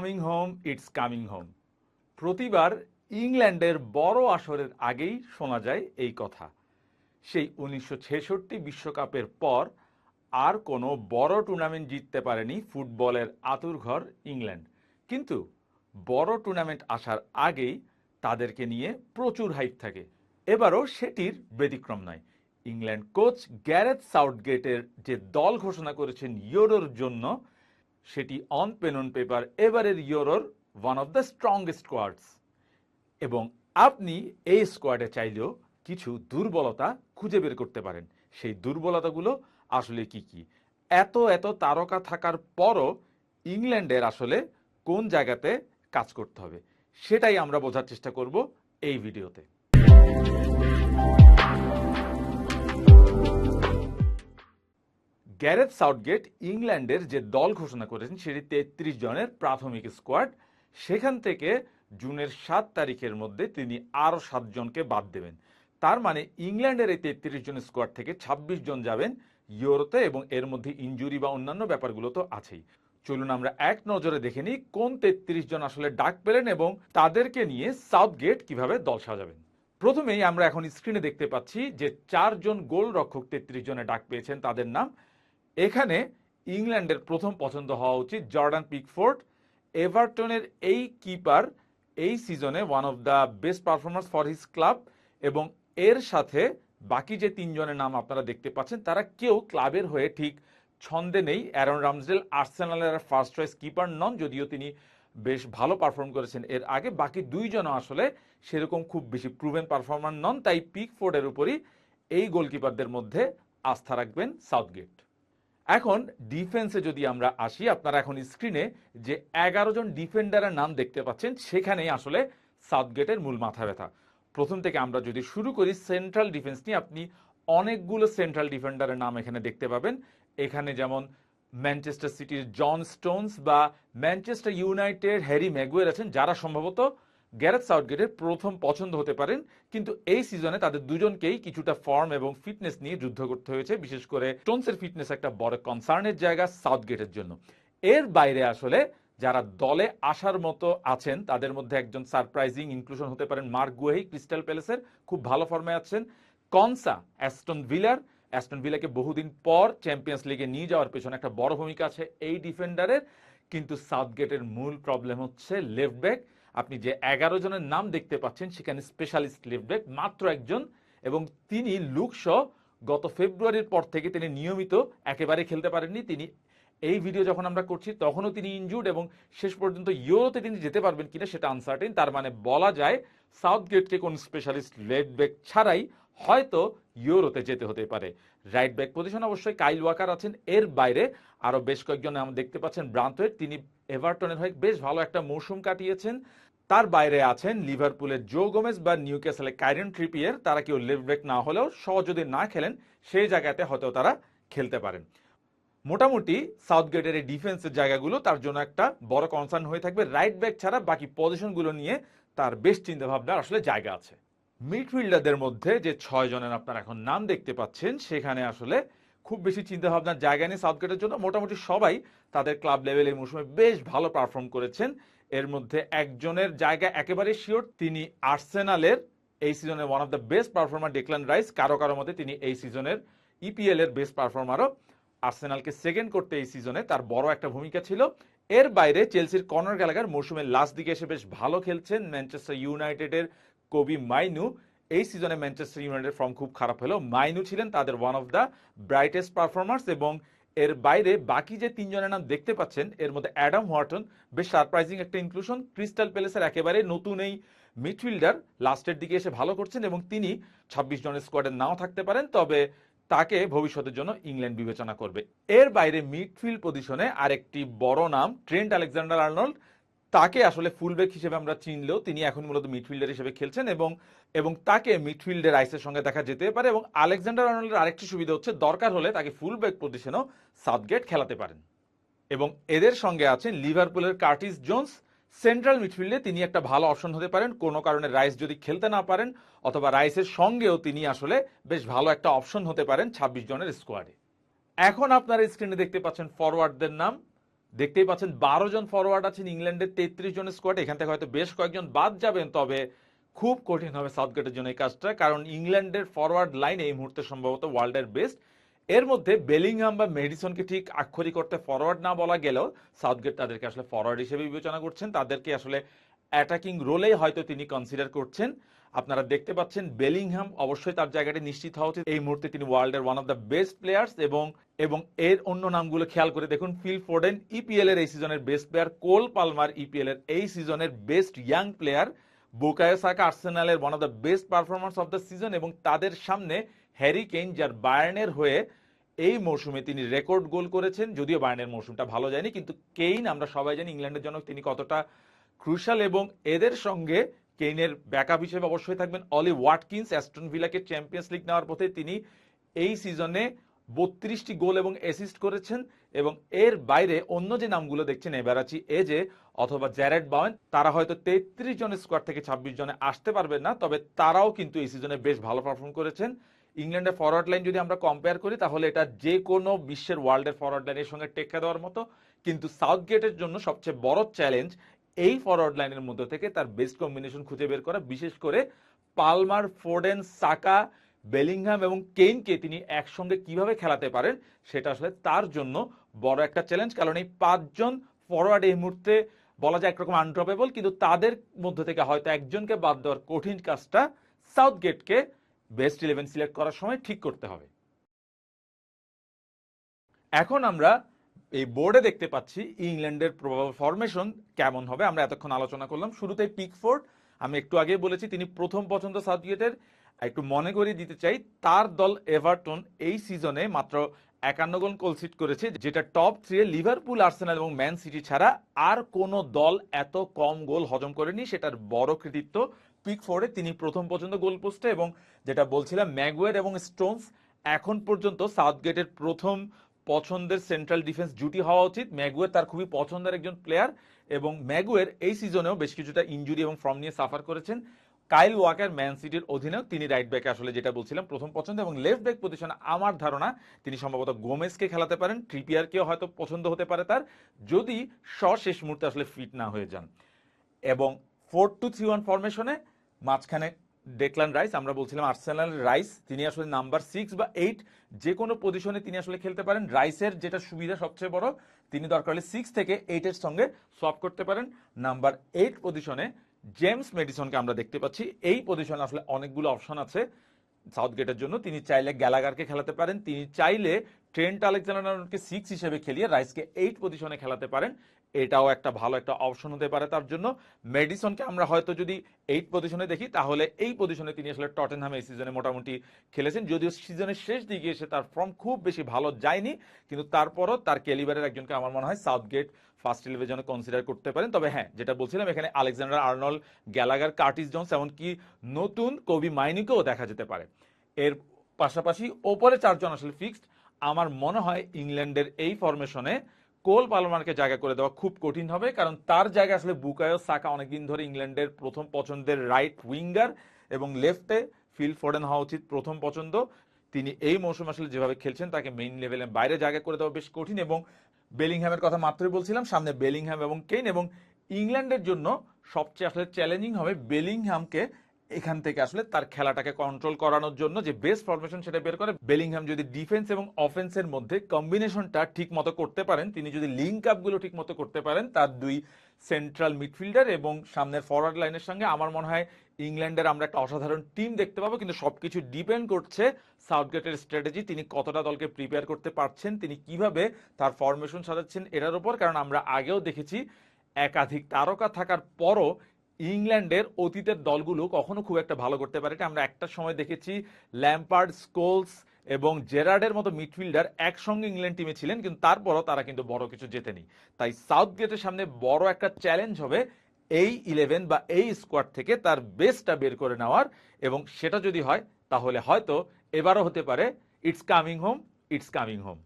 Coming home it's coming home প্রতিবার ইংল্যান্ডের বড় আসরের আগেই শোনা যায় এই কথা। সেই উনিশশো বিশ্বকাপের পর আর কোনো বড় টুর্নামেন্ট জিততে পারেনি ফুটবলের আতুরঘর ইংল্যান্ড। কিন্তু বড় টুর্নামেন্ট আসার আগেই তাদেরকে নিয়ে প্রচুর হাইপ থাকে। এবারও সেটির ব্যতিক্রম নয়। ইংল্যান্ড কোচ গ্যারেথ সাউথগেটের যে দল ঘোষণা করেছেন ইউরোর জন্য সেটি অন পেন অন পেপার এবারের ইউরোর one of the strongest squads এবং আপনি এই স্কোয়াডে চাইলেও কিছু দুর্বলতা খুঁজে বের করতে পারেন। সেই দুর্বলতাগুলো আসলে কি কি? এত এত তারকা থাকার পরও ইংল্যান্ডের আসলে কোন জায়গাতে কাজ করতে হবে? সেটাই আমরা বোঝার চেষ্টা করব এই ভিডিওতে। গ্যারেথ সাউথগেট ইংল্যান্ডের যে দল ঘোষণা করেছেন, সেটি তেত্রিশ জনের প্রাথমিক স্কোয়াড। সেখান থেকে জুনের সাত তারিখের মধ্যে তিনি আরও সাতজনকে বাদ দেবেন। তার মানে ইংল্যান্ডের এই তেত্রিশ জন স্কোয়াড থেকে ২৬ জন যাবেন ইউরোতে এবং এর মধ্যে ইঞ্জুরি বা অন্যান্য ব্যাপারগুলো তো আছেই। চলুন আমরা এক নজরে দেখে নিই কোন তেত্রিশ জন আসলে ডাক পেলেন এবং তাদেরকে নিয়ে সাউথগেট কীভাবে দল সাজাবেন। প্রথমেই আমরা এখন স্ক্রিনে দেখতে পাচ্ছি যে চারজন গোল রক্ষক তেত্রিশ জনে ডাক পেয়েছেন, তাদের নাম এখানে ইংল্যান্ডের প্রথম পছন্দ হওয়া উচিত জর্ডান পিকফোর্ড। এভারটনের এই কিপার এই সিজনে one of the best performance for his club এবং এর সাথে বাকি যে তিনজনের নাম আপনারা দেখতে পাচ্ছেন, তারা কেউ ক্লাবের হয়ে ঠিক ছন্দে নেই। অ্যারন রামসডেল আর্সেনালের ফার্স্ট চয়েস কিপার নন, যদিও তিনি বেশ ভালো পারফর্ম করেছেন এর আগে। বাকি দুইজনও আসলে সেরকম খুব বেশি প্রুভেন পারফর্মার নন, তাই পিকফোর্ডের উপরই এই গোলকিপারদের মধ্যে আস্থা রাখবেন সাউথগেট এখন ডিফেন্সে যদি আমরা আসি, আপনারা এখন স্ক্রিনে যে এগারো জন ডিফেন্ডারের নাম দেখতে পাচ্ছেন, সেখানেই আসলে সাউথগেটের মূল মাথা ব্যথা। প্রথম থেকে আমরা যদি শুরু করি সেন্ট্রাল ডিফেন্স নিয়ে আপনি অনেকগুলো সেন্ট্রাল ডিফেন্ডারের নাম এখানে দেখতে পাবেন। এখানে যেমন ম্যানচেস্টার সিটির জন স্টোনস বা ম্যানচেস্টার ইউনাইটেড হ্যারি ম্যাগুয়ের আছেন, যারা সম্ভবত গ্যারেথ সাউথগেটের প্রথম পছন্দ হতে পারেন, কিন্তু এই সিজনে তাদের দুজনকেই কিছুটা ফর্ম এবং ফিটনেস নিয়ে যুদ্ধ করতে হয়েছে, বিশেষ করে স্টোনসের ফিটনেস একটা বড় কনসার্নের জায়গা সাউথগেটের জন্য। এর বাইরে আসলে যারা দলে আসার মতো আছেন, তাদের মধ্যে একজন সারপ্রাইজিং ইনক্লুশন হতে পারেন মার্ক গুয়েহি, ক্রিস্টাল প্যালেসের খুব ভালো ফর্মে আছেন। কনসা, অ্যাস্টন ভিলার, অ্যাস্টন ভিলাকে বহুদিন পর চ্যাম্পিয়ন্স লিগে নিয়ে যাওয়ার পেছনে একটা বড় ভূমিকা আছে এই ডিফেন্ডারের কিন্তু সাউথগেটের মূল প্রবলেম হচ্ছে লেফট ব্যাক আপনি যে এগারো জনের নাম দেখতে পাচ্ছেন, সেখানে স্পেশালিস্ট লেফটব্যাক মাত্র একজন এবং তিনি লুকশ গত ফেব্রুয়ারির পর থেকে তিনি নিয়মিত একেবারে খেলতে পারেননি। তিনি এই ভিডিও যখন আমরা করছি, তখনও তিনি ইনজুর্ড এবং শেষ পর্যন্ত ইউরোতে তিনি যেতে পারবেন কিনা সেটা আনসার্টেন তার মানে বলা যায়, সাউথগেটকে কোন স্পেশালিস্ট লেফট ব্যাক ছাড়াই হয়তো ইউরোতে যেতে হতে পারে। রাইট ব্যাক পজিশন অবশ্যই কাইল ওয়াকার আছেন। এর বাইরে আরও বেশ কয়েকজন নাম দেখতে পাচ্ছেন ব্রান্তোয়েট তিনি এভারটনের হয়ে বেশ ভালো একটা মৌসুম কাটিয়েছেন। তার বাইরে আছেন লিভারপুলের জো গোমেজ বা নিউ ক্যাসেলের কাইরেন ট্রিপিয়ার। তারা কেউ লেফট ব্যাক না হলেও সহ যদি না খেলেন, সেই জায়গাতে হয়তো তারা খেলতে পারেন। মোটামুটি সাউথগেটের এই ডিফেন্সের জায়গাগুলো তার জন্য একটা বড় কনসার্ন হয়ে থাকবে। রাইট ব্যাক ছাড়া বাকি পজিশনগুলো নিয়ে তার বেশ চিন্তাভাবনার আসলে জায়গা আছে। মিডফিল্ডারদের মধ্যে যে ছয় জনের আপনারা এখন নাম দেখতে পাচ্ছেন, সেখানে আসলে খুব বেশি চিন্তাভাবনার জায়গা নেই সাউথগেটের জন্য। মোটামুটি সবাই তাদের ক্লাব লেভেলে মৌসুমে বেশ ভালো পারফর্ম করেছেন। এর মধ্যে একজনের জায়গা একেবারে শিওর তিনি আর্সেনালের এই সিজনের one of the best performer Declan Rice কারও কারও মতে তিনি এই সিজনের ইপিএল এর বেস্ট পারফর্মারও আর্সেনালকে সেকেন্ড করতে এই সিজনে তার বড় একটা ভূমিকা ছিল। এর বাইরে চেলসির কর্নার গ্যালাগার মৌসুমের লাস্ট দিকে এসে বেশ ভালো খেলছেন। ম্যানচেস্টার ইউনাইটেডের কবি মাইনু এই সিজনে ম্যানচেস্টার ইউনাইটেড ফর্ম খুব খারাপ হলেও মাইনু ছিলেন তাদের one of the brightest performers এবং এর বাইরে বাকি যে তিনজনের নাম দেখতে পাচ্ছেন, এর মধ্যে অ্যাডাম হোয়াটন বেশ সারপ্রাইজিং একটা ইনক্লুশন ক্রিস্টাল প্যালেসের একেবারে নতুন এই মিডফিল্ডার লাস্টের দিকে এসে ভালো করছেন এবং তিনি ছাব্বিশ জনের স্কোয়াডে নাও থাকতে পারেন, তবে তাকে ভবিষ্যতের জন্য ইংল্যান্ড বিবেচনা করবে। এর বাইরে মিডফিল্ড পজিশনে আরেকটি বড় নাম ট্রেন্ট আলেকজান্ডার আর্নল্ড তাকে আসলে ফুলব্যাক হিসেবে আমরা চিনলেও তিনি এখন মূলত মিডফিল্ডার হিসেবে খেলছেন এবং এবং তাকে মিডফিল্ডের রাইসের সঙ্গে দেখা যেতে পারে এবং আলেকজান্ডার আর্নল্ডের আরেকটি সুবিধা হচ্ছে, দরকার হলে তাকে ফুলব্যাক পজিশনেও সাউথগেট খেলাতে পারেন। এবং এদের সঙ্গে আছেন লিভারপুলের কার্টিস জোন্স সেন্ট্রাল মিডফিল্ডে তিনি একটা ভালো অপশন হতে পারেন, কোনো কারণে রাইস যদি খেলতে না পারেন অথবা রাইসের সঙ্গেও তিনি আসলে বেশ ভালো একটা অপশন হতে পারেন ছাব্বিশ জনের স্কোয়াডে এখন আপনারা স্ক্রিনে দেখতে পাচ্ছেন ফরওয়ার্ডদের নাম। দেখতেই পাচ্ছেন, বারো জন ফরওয়ার্ড আছেন ইংল্যান্ডের তেত্রিশ জনের স্কোয়াড এখান থেকে হয়তো বেশ কয়েকজন বাদ যাবেন, তবে খুব কঠিন হবে সাউথগেটের জন্য এই কাজটা, কারণ ইংল্যান্ডের ফরওয়ার্ড লাইন এই মুহূর্তে সম্ভবত ওয়ার্ল্ডের বেস্ট এর মধ্যে বেলিংহাম বা মেডিসনকে ঠিক আক্ষরিক করতে ফরওয়ার্ড না বলা গেলেও সাউথগেট তাদেরকে আসলে ফরওয়ার্ড হিসেবে বিবেচনা করছেন। তাদেরকে আসলে অ্যাটাকিং রোলেই হয়তো তিনি কনসিডার করছেন। আপনারা দেখতে পাচ্ছেন বেলিংহাম অবশ্যই তার জায়গাটি নিশ্চিত হওয়া উচিত। এই মুহূর্তে তিনি ওয়ার্ল্ডের one of the best players এবং এবং এর অন্য নামগুলো খেয়াল করে দেখুন, ফিল ফোর্ডেন ইপিএল এর এই সিজনের best player Cole Palmer EPL এর এই সিজনের best young player Bukayo Saka আর্সেনালের one of the best performance of the season এবং তাদের সামনে হ্যারি কেইন, যার বায়ার্নের হয়ে এই মৌসুমে তিনি রেকর্ড গোল করেছেন। যদিও বায়ার্নের মৌসুমটা ভালো যায়নি, কিন্তু কেইন, আমরা সবাই জানি, ইংল্যান্ডের জন্য তিনি কতটা ক্রুশাল এবং এদের সঙ্গে কেইনের ব্যাকআপ হিসেবে অবশ্যই থাকবেন অলি ওয়াটকিন্স, অ্যাস্টন ভিলাকে চ্যাম্পিয়ন্স লিগ নেওয়ার পথে তিনি এই সিজনে বত্রিশটি গোল এবং অ্যাসিস্ট করেছেন এবং এর বাইরে অন্য যে নামগুলো দেখছেন এবারাচি এজে অথবা জ্যারেড বাওয়েন, তারা হয়তো তেত্রিশ জনের স্কোয়াড থেকে ছাব্বিশ জনে আসতে পারবেন না, তবে তারাও কিন্তু এই সিজনে বেশ ভালো পারফর্ম করেছেন। ইংল্যান্ডের ফরওয়ার্ড লাইন যদি আমরা কম্পেয়ার করি, তাহলে এটা যে কোনো বিশ্বের ওয়ার্ল্ডের ফরওয়ার্ড লাইনের সঙ্গে টেক্কা দেওয়ার মতো, কিন্তু সাউথ গেটের জন্য সবচেয়ে বড় চ্যালেঞ্জ এই ফরওয়ার্ড লাইনের মধ্যে থেকে তার বেস্ট কম্বিনেশন খুঁজে বের করা, বিশেষ করে পালমার, ফোর্ডেন, সাকা, বেলিংহাম এবং কেইনকে তিনি একসঙ্গে কীভাবে খেলাতে পারেন সেটা আসলে তার জন্য বড় একটা চ্যালেঞ্জ কারণ এই পাঁচজন ফরওয়ার্ড এই মুহূর্তে বলা যায় একরকম আনড্রপেবল কিন্তু তাদের মধ্যে থেকে হয়তো একজনকে বাদ দেওয়ার কঠিন কাজটা সাউথ গেটকে বেস্ট ইলেভেন সিলেক্ট করার সময় ঠিক করতে হবে। এখন আমরা এই বোর্ডে দেখতে পাচ্ছি ইংল্যান্ডের ফরমেশন কেমন হবে। আমরা এতক্ষণ আলোচনা করলাম শুরুতে পিকফোর্ড। আমি একটু আগে বলেছি, তিনি প্রথম পছন্দ সাউথগেটের একটু মনে করিয়ে দিতে চাই, তার দল এভারটন এই সিজনে মাত্র একান্ন গোল কলসিট করেছে, যেটা টপ থ্রি লিভারপুল, আর্সেনাল এবং ম্যান সিটি ছাড়া আর কোনো দল এত কম গোল হজম করেনি, সেটার বড় কৃতিত্ব পিকফোর্ডে। তিনি প্রথম পর্যন্ত গোল পোস্টে এবং যেটা বলছিলাম, ম্যাগুয়ের এবং স্টোনস এখন পর্যন্ত সাউথগেটের প্রথম পছন্দের সেন্ট্রাল ডিফেন্স জুটি হওয়া উচিত। ম্যাগুয়ের তার খুবই পছন্দের একজন প্লেয়ার এবং ম্যাগুয়ের এই সিজনেও বেশ কিছুটা ইঞ্জুরি এবং ফর্ম নিয়ে সাফার করেছেন কাইল ওয়াকার ম্যান সিটির অধীনেও। তিনি রাইট ব্যাকে আসলে যেটা বলছিলাম, প্রথম পছন্দ এবং লেফট ব্যাক পজিশনে আমার ধারণা, তিনি সম্ভবত গোমেজকে খেলাতে পারেন, ট্রিপিয়ারকেও হয়তো পছন্দ হতে পারে তার, যদি শ শেষ মুহূর্তে আসলে ফিট না হয়ে যান। এবং ফোর টু থ্রি ওয়ান ফরমেশনে মাঝখানে ডেকলান রাইস আমরা বলছিলাম আর্সেনাল রাইস তিনি আসলে নাম্বার সিক্স বা এইট যে কোনো পজিশনে তিনি আসলে খেলতে পারেন। রাইসের যেটা সুবিধা সবচেয়ে বড়, তিনি দরকার হলে সিক্স থেকে এইটের সঙ্গে সোয়াপ করতে পারেন। নাম্বার এইট পজিশনে জেমস মেডিসনকে আমরা দেখতে পাচ্ছি। এই পজিশনে আসলে অনেকগুলো অপশন আছে। সাউথগেটের জন্য তিনি চাইলে গ্যালাগারকে খেলাতে পারেন। তিনি চাইলে ট্রেন্ট আলেকজান্ডারকে সিক্স হিসেবে খেলিয়ে রাইসকে এইট পজিশনে খেলাতে পারেন। এটাও একটা ভালো একটা অপশন হতে পারে তার জন্য। মেডিসনকে আমরা হয়তো যদি এইট পজিশনে দেখি, তাহলে এই পজিশনে তিনি আসলে টটেনহাম এই সিজনে মোটামুটি খেলেছেন। যদিও সিজনের শেষ দিকে এসে তার ফর্ম খুব বেশি ভালো যায়নি, কিন্তু তারপরও তার ক্যালিবারের একজনকে আমার মনে হয় সাউথগেট ফার্স্ট ইলেভেনে কনসিডার করতে পারেন। তবে হ্যাঁ যেটা বলছিলাম, এখানে Alexander Arnold Gallagher, Curtis Jones, এমনকি নতুন কবি মাইনিকেও দেখা যেতে পারে। এর পাশাপাশি ওপরে চারজন আসলে ফিক্সড আমার মনে হয় ইংল্যান্ডের এই ফরমেশনে কোল পালমারকে জায়গা করে দেওয়া খুব কঠিন হবে, কারণ তার জায়গায় আসলে বুকায়ো সাকা অনেকদিন ধরে ইংল্যান্ডের প্রথম পছন্দের রাইট উইঙ্গার এবং লেফটে ফিল ফোর্ডেন হওয়া উচিত প্রথম পছন্দ। তিনি এই মৌসুম আসলে যেভাবে খেলছেন তাকে মেইন লেভেলে বাইরে জায়গা করে দেওয়া বেশ কঠিন এবং বেলিংহ্যামের কথা মাত্রই বলছিলাম, সামনে বেলিংহ্যাম এবং কেইন এবং ইংল্যান্ডের জন্য সবচেয়ে আসলে চ্যালেঞ্জিং হবে বেলিংহ্যামকে এখান থেকে আসলে তার খেলাটাকে কন্ট্রোল করানোর জন্য যে বেস্ট ফরমেশন সেটা বের করে বেলিংহাম যদি ডিফেন্স এবং অফেন্সের মধ্যে কম্বিনেশনটা ঠিক মতো করতে পারেন, তিনি যদি লিঙ্ক আপগুলো ঠিক মতো করতে পারেন, তার দুই সেন্ট্রাল মিডফিল্ডার এবং সামনের ফরওয়ার্ড লাইনের সঙ্গে আমার মনে হয় ইংল্যান্ডের আমরা একটা অসাধারণ টিম দেখতে পাবো, কিন্তু সবকিছু ডিপেন্ড করছে সাউথগেটের স্ট্র্যাটেজি তিনি কতটা দলকে প্রিপেয়ার করতে পারছেন, তিনি কীভাবে তার ফরমেশন সাজাচ্ছেন, এটার উপর, কারণ আমরা আগেও দেখেছি একাধিক তারকা থাকার পরও ইংল্যান্ডের অতীতের দলগুলো কখনো খুব একটা ভালো করতে পারে আমরা একটা সময় দেখেছি ল্যাম্পার্ড, স্কোলস এবং জেরার্ডের মতো মিডফিল্ডার একসঙ্গে ইংল্যান্ড টিমে ছিলেন, কিন্তু তারপরও তারা কিন্তু বড় কিছু জেতেনি। তাই সাউথ গেটের সামনে বড় একটা চ্যালেঞ্জ হবে এই ইলেভেন বা এই স্কোয়াড থেকে তার বেস্টটা বের করে নেওয়ার এবং সেটা যদি হয়, তাহলে হয়তো এবারও হতে পারে it's coming home it's coming home